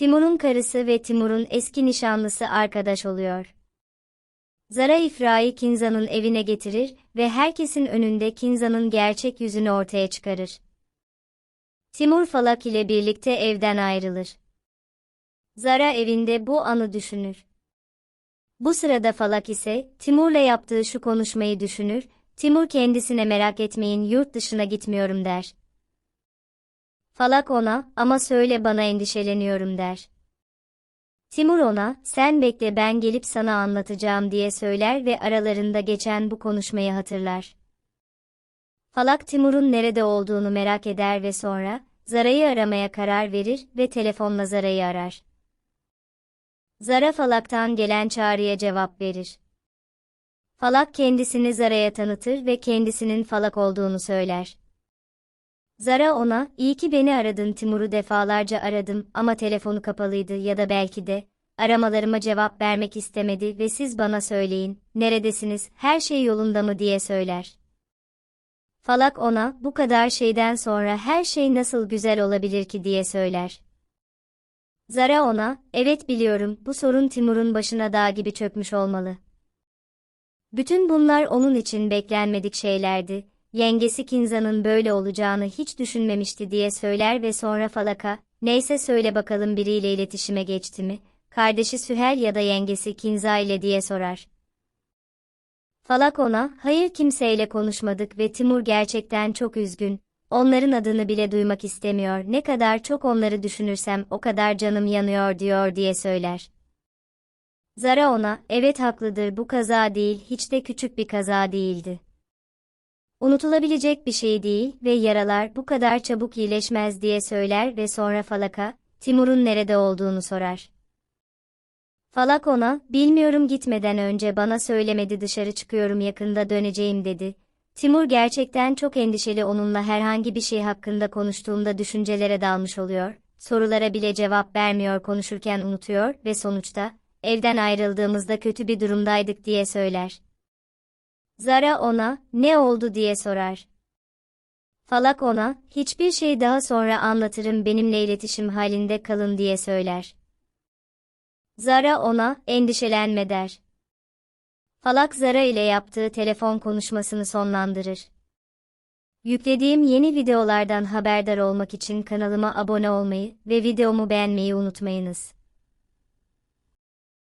Timur'un karısı ve Timur'un eski nişanlısı arkadaş oluyor. Zara İfra'yı Kinza'nın evine getirir ve herkesin önünde Kinza'nın gerçek yüzünü ortaya çıkarır. Timur Falak ile birlikte evden ayrılır. Zara evinde bu anı düşünür. Bu sırada Falak ise Timur'la yaptığı şu konuşmayı düşünür, Timur kendisine merak etmeyin yurt dışına gitmiyorum der. Falak ona, ama söyle bana endişeleniyorum der. Timur ona, sen bekle ben gelip sana anlatacağım diye söyler ve aralarında geçen bu konuşmayı hatırlar. Falak Timur'un nerede olduğunu merak eder ve sonra, Zara'yı aramaya karar verir ve telefonla Zara'yı arar. Zara Falak'tan gelen çağrıya cevap verir. Falak kendisini Zara'ya tanıtır ve kendisinin Falak olduğunu söyler. Zara ona, iyi ki beni aradın Timur'u defalarca aradım ama telefonu kapalıydı ya da belki de, aramalarıma cevap vermek istemedi ve siz bana söyleyin, neredesiniz, her şey yolunda mı diye söyler. Falak ona, bu kadar şeyden sonra her şey nasıl güzel olabilir ki diye söyler. Zara ona, evet biliyorum, bu sorun Timur'un başına dağ gibi çökmüş olmalı. Bütün bunlar onun için beklenmedik şeylerdi, yengesi Kinza'nın böyle olacağını hiç düşünmemişti diye söyler ve sonra Falak'a, neyse söyle bakalım biriyle iletişime geçti mi, kardeşi Sühel ya da yengesi Kinza ile diye sorar. Falak ona, hayır kimseyle konuşmadık ve Timur gerçekten çok üzgün, onların adını bile duymak istemiyor, ne kadar çok onları düşünürsem o kadar canım yanıyor diyor diye söyler. Zara ona, evet haklıdır bu kaza değil, hiç de küçük bir kaza değildi. Unutulabilecek bir şey değil ve yaralar bu kadar çabuk iyileşmez diye söyler ve sonra Falak'a, Timur'un nerede olduğunu sorar. Falak ona, bilmiyorum gitmeden önce bana söylemedi dışarı çıkıyorum yakında döneceğim dedi. Timur gerçekten çok endişeli onunla herhangi bir şey hakkında konuştuğumda düşüncelere dalmış oluyor, sorulara bile cevap vermiyor konuşurken unutuyor ve sonuçta, evden ayrıldığımızda kötü bir durumdaydık diye söyler. Zara ona, ne oldu diye sorar. Falak ona, hiçbir şey daha sonra anlatırım benimle iletişim halinde kalın diye söyler. Zara ona, endişelenme der. Falak Zara ile yaptığı telefon konuşmasını sonlandırır. Yüklediğim yeni videolardan haberdar olmak için kanalıma abone olmayı ve videomu beğenmeyi unutmayınız.